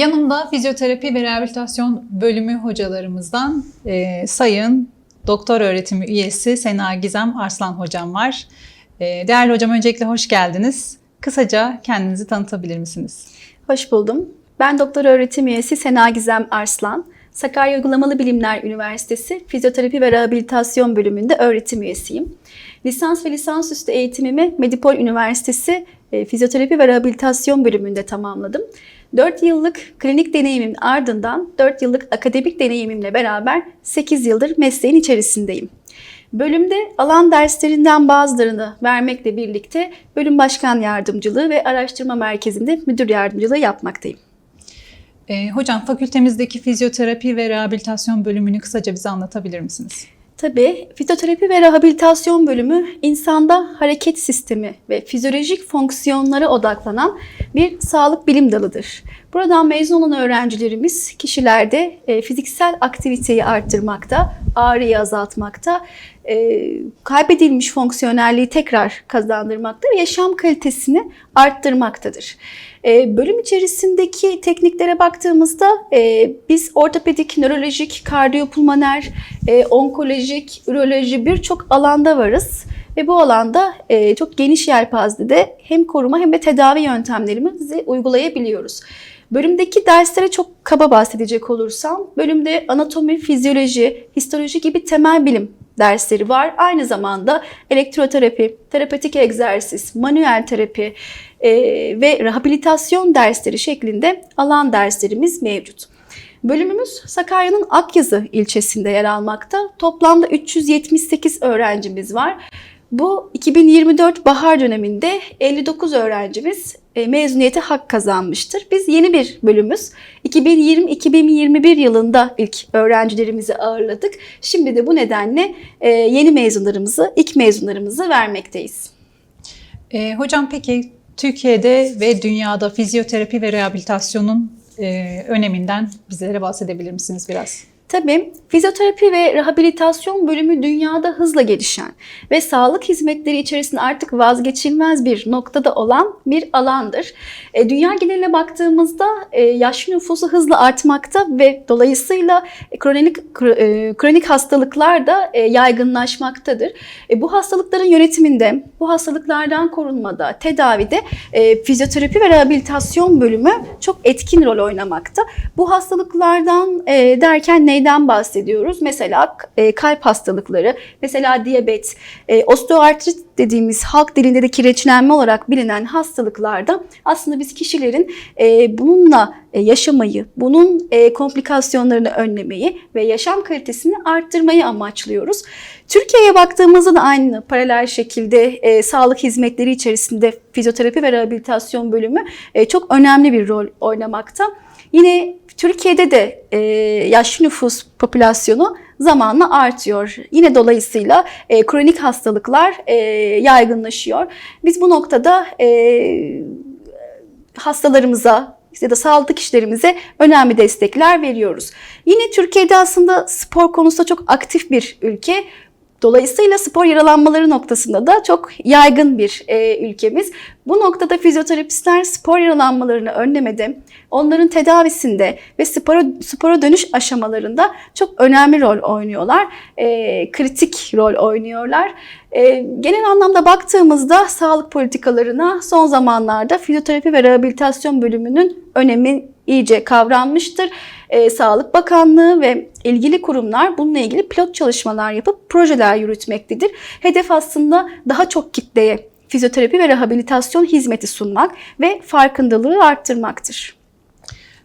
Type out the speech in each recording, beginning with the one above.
Yanımda fizyoterapi ve rehabilitasyon bölümü hocalarımızdan e, Sayın Doktor Öğretim Üyesi Sena Gizem Arslan Hocam var. E, değerli hocam öncelikle hoş geldiniz. Kısaca kendinizi tanıtabilir misiniz? Hoş buldum. Ben doktor öğretim üyesi Sena Gizem Arslan. Sakarya Uygulamalı Bilimler Üniversitesi Fizyoterapi ve Rehabilitasyon bölümünde öğretim üyesiyim. Lisans ve lisansüstü eğitimimi Medipol Üniversitesi e, Fizyoterapi ve Rehabilitasyon bölümünde tamamladım. 4 yıllık klinik deneyimin ardından 4 yıllık akademik deneyimimle beraber 8 yıldır mesleğin içerisindeyim. Bölümde alan derslerinden bazılarını vermekle birlikte bölüm başkan yardımcılığı ve araştırma merkezinde müdür yardımcılığı yapmaktayım. E, hocam fakültemizdeki fizyoterapi ve rehabilitasyon bölümünü kısaca bize anlatabilir misiniz? Tabii fizyoterapi ve rehabilitasyon bölümü insanda hareket sistemi ve fizyolojik fonksiyonlara odaklanan bir sağlık bilim dalıdır. Buradan mezun olan öğrencilerimiz kişilerde e, fiziksel aktiviteyi arttırmakta, ağrıyı azaltmakta, e, kaybedilmiş fonksiyonelliği tekrar kazandırmakta ve yaşam kalitesini arttırmaktadır. E, bölüm içerisindeki tekniklere baktığımızda e, biz ortopedik, nörolojik, kardiyopulmoner, e, onkolojik, üroloji birçok alanda varız. Ve bu alanda e, çok geniş yelpazede hem koruma hem de tedavi yöntemlerimizi uygulayabiliyoruz. Bölümdeki derslere çok kaba bahsedecek olursam, bölümde anatomi, fizyoloji, histoloji gibi temel bilim dersleri var. Aynı zamanda elektroterapi, terapetik egzersiz, manuel terapi e, ve rehabilitasyon dersleri şeklinde alan derslerimiz mevcut. Bölümümüz Sakarya'nın Akyazı ilçesinde yer almakta. Toplamda 378 öğrencimiz var. Bu 2024 bahar döneminde 59 öğrencimiz mezuniyete hak kazanmıştır. Biz yeni bir bölümüz. 2020-2021 yılında ilk öğrencilerimizi ağırladık. Şimdi de bu nedenle e, yeni mezunlarımızı, ilk mezunlarımızı vermekteyiz. E, hocam peki Türkiye'de ve dünyada fizyoterapi ve rehabilitasyonun e, öneminden bizlere bahsedebilir misiniz biraz? Tabii fizyoterapi ve rehabilitasyon bölümü dünyada hızla gelişen ve sağlık hizmetleri içerisinde artık vazgeçilmez bir noktada olan bir alandır. E, dünya geneline baktığımızda e, yaşlı nüfusu hızla artmakta ve dolayısıyla kronik e, kronik hastalıklar da e, yaygınlaşmaktadır. E, bu hastalıkların yönetiminde, bu hastalıklardan korunmada, tedavide e, fizyoterapi ve rehabilitasyon bölümü çok etkin rol oynamakta. Bu hastalıklardan e, derken neyden bahsediyoruz? Mesela e, kalp hastalıkları, mesela diyabet, e, osteoartrit dediğimiz halk dilinde de kireçlenme olarak bilinen hastalıklarda aslında biz kişilerin e, bununla e, yaşamayı, bunun e, komplikasyonlarını önlemeyi ve yaşam kalitesini arttırmayı amaçlıyoruz. Türkiye'ye baktığımızda da aynı paralel şekilde e, sağlık hizmetleri içerisinde fizyoterapi ve rehabilitasyon bölümü e, çok önemli bir rol oynamakta. Yine Türkiye'de de e, yaşlı nüfus popülasyonu zamanla artıyor. Yine dolayısıyla e, kronik hastalıklar e, yaygınlaşıyor. Biz bu noktada e, hastalarımıza ya da sağlıklı kişilerimize önemli destekler veriyoruz. Yine Türkiye'de aslında spor konusunda çok aktif bir ülke. Dolayısıyla spor yaralanmaları noktasında da çok yaygın bir e, ülkemiz. Bu noktada fizyoterapistler spor yaralanmalarını önlemede, onların tedavisinde ve spora, spora dönüş aşamalarında çok önemli rol oynuyorlar. E, kritik rol oynuyorlar. E, genel anlamda baktığımızda sağlık politikalarına son zamanlarda fizyoterapi ve rehabilitasyon bölümünün önemi iyice kavranmıştır. E, Sağlık Bakanlığı ve ilgili kurumlar bununla ilgili pilot çalışmalar yapıp projeler yürütmektedir. Hedef aslında daha çok kitleye fizyoterapi ve rehabilitasyon hizmeti sunmak ve farkındalığı arttırmaktır.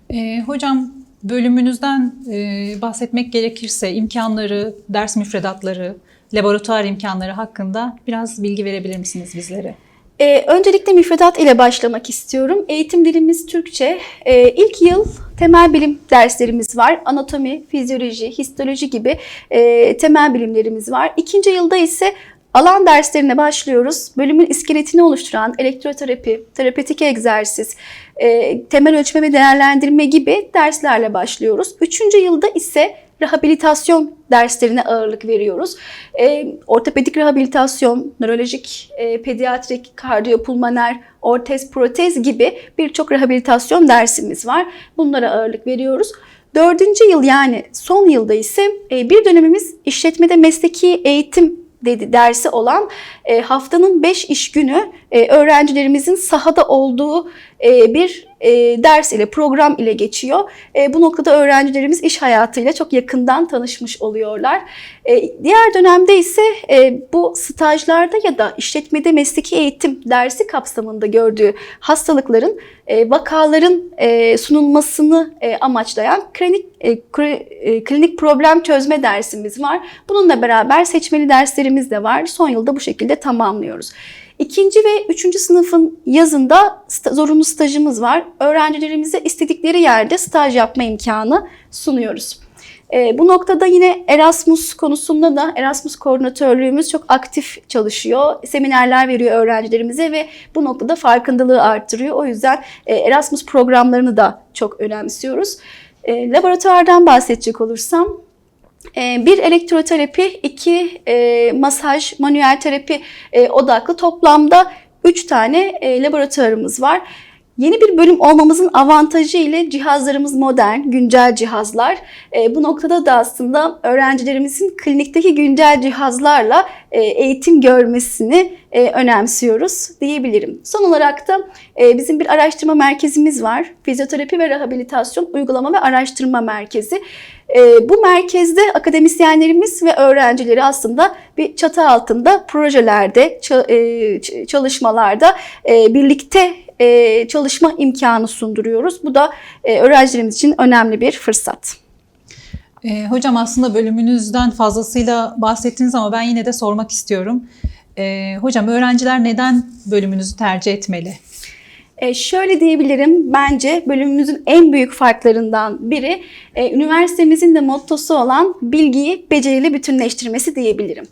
E, hocam bölümünüzden e, bahsetmek gerekirse imkanları, ders müfredatları, laboratuvar imkanları hakkında biraz bilgi verebilir misiniz bizlere? Ee, öncelikle müfredat ile başlamak istiyorum. Eğitim dilimiz Türkçe. Ee, ilk yıl temel bilim derslerimiz var. Anatomi, fizyoloji, histoloji gibi e, temel bilimlerimiz var. İkinci yılda ise alan derslerine başlıyoruz. Bölümün iskeletini oluşturan elektroterapi, terapetik egzersiz, e, temel ölçme ve değerlendirme gibi derslerle başlıyoruz. Üçüncü yılda ise rehabilitasyon derslerine ağırlık veriyoruz. E, ortopedik rehabilitasyon, nörolojik, e, pediatrik, kardiyopulmoner, ortez, protez gibi birçok rehabilitasyon dersimiz var. Bunlara ağırlık veriyoruz. Dördüncü yıl yani son yılda ise e, bir dönemimiz işletmede mesleki eğitim dedi dersi olan e, haftanın 5 iş günü e, öğrencilerimizin sahada olduğu bir e, ders ile program ile geçiyor. E, bu noktada öğrencilerimiz iş hayatıyla çok yakından tanışmış oluyorlar. E, diğer dönemde ise e, bu stajlarda ya da işletmede mesleki eğitim dersi kapsamında gördüğü hastalıkların e, vakaların e, sunulmasını e, amaçlayan klinik e, e, klinik problem çözme dersimiz var. Bununla beraber seçmeli derslerimiz de var. Son yılda bu şekilde tamamlıyoruz. İkinci ve üçüncü sınıfın yazında sta- zorunlu stajımız var. Öğrencilerimize istedikleri yerde staj yapma imkanı sunuyoruz. E, bu noktada yine Erasmus konusunda da Erasmus koordinatörlüğümüz çok aktif çalışıyor. Seminerler veriyor öğrencilerimize ve bu noktada farkındalığı arttırıyor. O yüzden e, Erasmus programlarını da çok önemsiyoruz. E, laboratuvardan bahsedecek olursam bir elektroterapi, iki e, masaj, manuel terapi e, odaklı toplamda üç tane e, laboratuvarımız var. Yeni bir bölüm olmamızın avantajı ile cihazlarımız modern, güncel cihazlar. E, bu noktada da aslında öğrencilerimizin klinikteki güncel cihazlarla e, eğitim görmesini e, önemsiyoruz diyebilirim. Son olarak da e, bizim bir araştırma merkezimiz var. Fizyoterapi ve Rehabilitasyon Uygulama ve Araştırma Merkezi. E, bu merkezde akademisyenlerimiz ve öğrencileri aslında bir çatı altında projelerde, e, çalışmalarda e, birlikte e, çalışma imkanı sunduruyoruz. Bu da e, öğrencilerimiz için önemli bir fırsat. E, hocam aslında bölümünüzden fazlasıyla bahsettiniz ama ben yine de sormak istiyorum. E, hocam öğrenciler neden bölümünüzü tercih etmeli? E, şöyle diyebilirim, bence bölümümüzün en büyük farklarından biri e, üniversitemizin de mottosu olan bilgiyi beceriyle bütünleştirmesi diyebilirim.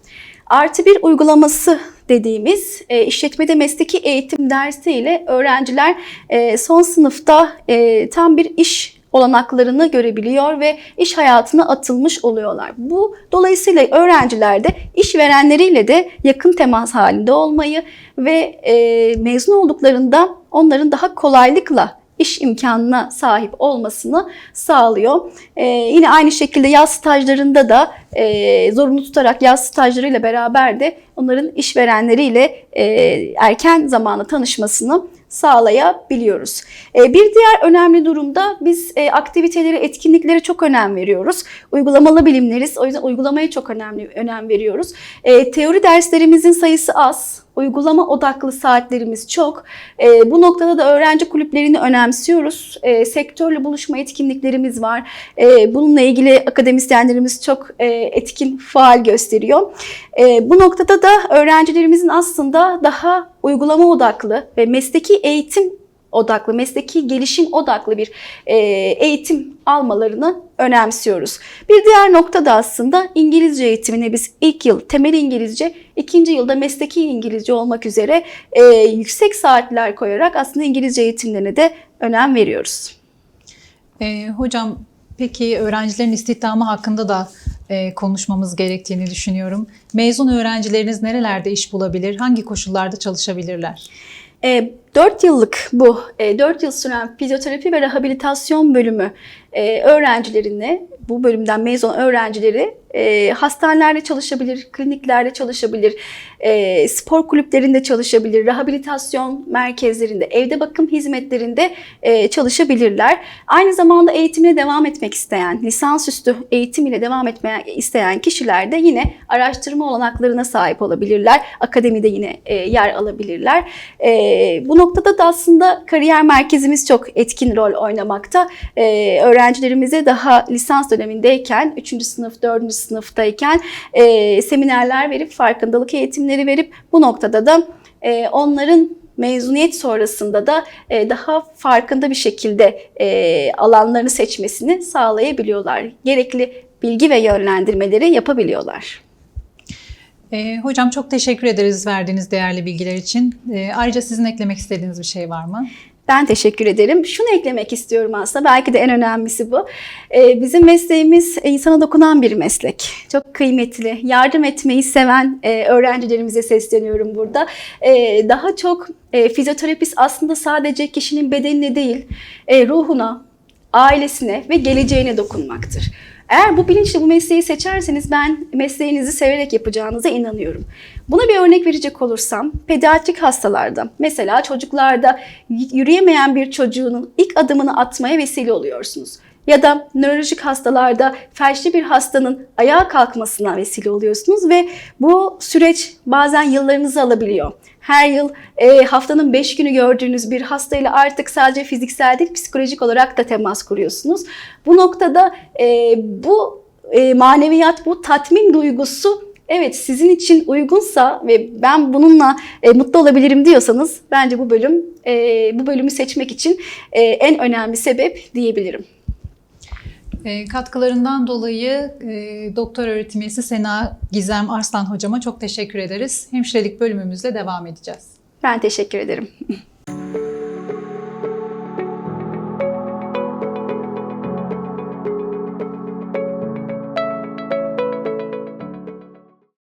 Artı bir uygulaması dediğimiz e, işletmede mesleki eğitim dersi ile öğrenciler e, son sınıfta e, tam bir iş olanaklarını görebiliyor ve iş hayatına atılmış oluyorlar. Bu dolayısıyla öğrenciler de işverenleriyle de yakın temas halinde olmayı ve e, mezun olduklarında onların daha kolaylıkla iş imkanına sahip olmasını sağlıyor. E, yine aynı şekilde yaz stajlarında da e, zorunlu tutarak yaz stajlarıyla beraber de onların işverenleriyle e, erken zamanda tanışmasını sağlayabiliyoruz. E, bir diğer önemli durumda biz e, aktiviteleri, etkinliklere çok önem veriyoruz. Uygulamalı bilimleriz. O yüzden uygulamaya çok önemli önem veriyoruz. E, teori derslerimizin sayısı az. Uygulama odaklı saatlerimiz çok. E, bu noktada da öğrenci kulüplerini önemsiyoruz. E, sektörle buluşma etkinliklerimiz var. E, bununla ilgili akademisyenlerimiz çok e, etkin, faal gösteriyor. E, bu noktada da öğrencilerimizin aslında daha uygulama odaklı ve mesleki eğitim odaklı, mesleki gelişim odaklı bir e, eğitim almalarını önemsiyoruz. Bir diğer nokta da aslında İngilizce eğitimine biz ilk yıl temel İngilizce, ikinci yılda mesleki İngilizce olmak üzere e, yüksek saatler koyarak aslında İngilizce eğitimlerine de önem veriyoruz. E, hocam peki öğrencilerin istihdamı hakkında da e, konuşmamız gerektiğini düşünüyorum. Mezun öğrencileriniz nerelerde iş bulabilir? Hangi koşullarda çalışabilirler? E, 4 yıllık bu e, 4 yıl süren fizyoterapi ve rehabilitasyon bölümü e, öğrencilerini, bu bölümden mezun öğrencileri e, hastanelerde çalışabilir, kliniklerde çalışabilir, e, spor kulüplerinde çalışabilir, rehabilitasyon merkezlerinde, evde bakım hizmetlerinde e, çalışabilirler. Aynı zamanda eğitimine devam etmek isteyen, lisansüstü eğitim ile devam etmeye isteyen kişiler de yine araştırma olanaklarına sahip olabilirler. Akademide yine e, yer alabilirler. E, bu noktada da aslında kariyer merkezimiz çok etkin rol oynamakta. E, öğrencilerimize daha lisans dönemindeyken, 3. sınıf, 4. sınıftayken e, seminerler verip, farkındalık eğitimleri verip bu noktada da e, onların mezuniyet sonrasında da e, daha farkında bir şekilde e, alanlarını seçmesini sağlayabiliyorlar. Gerekli bilgi ve yönlendirmeleri yapabiliyorlar. E, hocam çok teşekkür ederiz verdiğiniz değerli bilgiler için. E, ayrıca sizin eklemek istediğiniz bir şey var mı? Ben teşekkür ederim. Şunu eklemek istiyorum aslında. Belki de en önemlisi bu. Ee, bizim mesleğimiz insana dokunan bir meslek. Çok kıymetli. Yardım etmeyi seven e, öğrencilerimize sesleniyorum burada. Ee, daha çok e, fizyoterapist aslında sadece kişinin bedenine değil, e, ruhuna, ailesine ve geleceğine dokunmaktır. Eğer bu bilinçle bu mesleği seçerseniz ben mesleğinizi severek yapacağınıza inanıyorum. Buna bir örnek verecek olursam pediatrik hastalarda mesela çocuklarda yürüyemeyen bir çocuğun ilk adımını atmaya vesile oluyorsunuz. Ya da nörolojik hastalarda felçli bir hastanın ayağa kalkmasına vesile oluyorsunuz ve bu süreç bazen yıllarınızı alabiliyor. Her yıl e, haftanın 5 günü gördüğünüz bir hastayla artık sadece fiziksel değil psikolojik olarak da temas kuruyorsunuz. Bu noktada e, bu e, maneviyat, bu tatmin duygusu evet sizin için uygunsa ve ben bununla e, mutlu olabilirim diyorsanız bence bu bölüm e, bu bölümü seçmek için e, en önemli sebep diyebilirim. E, katkılarından dolayı e, doktor öğretim üyesi Sena Gizem Arslan hocama çok teşekkür ederiz. Hemşirelik bölümümüzle devam edeceğiz. Ben teşekkür ederim.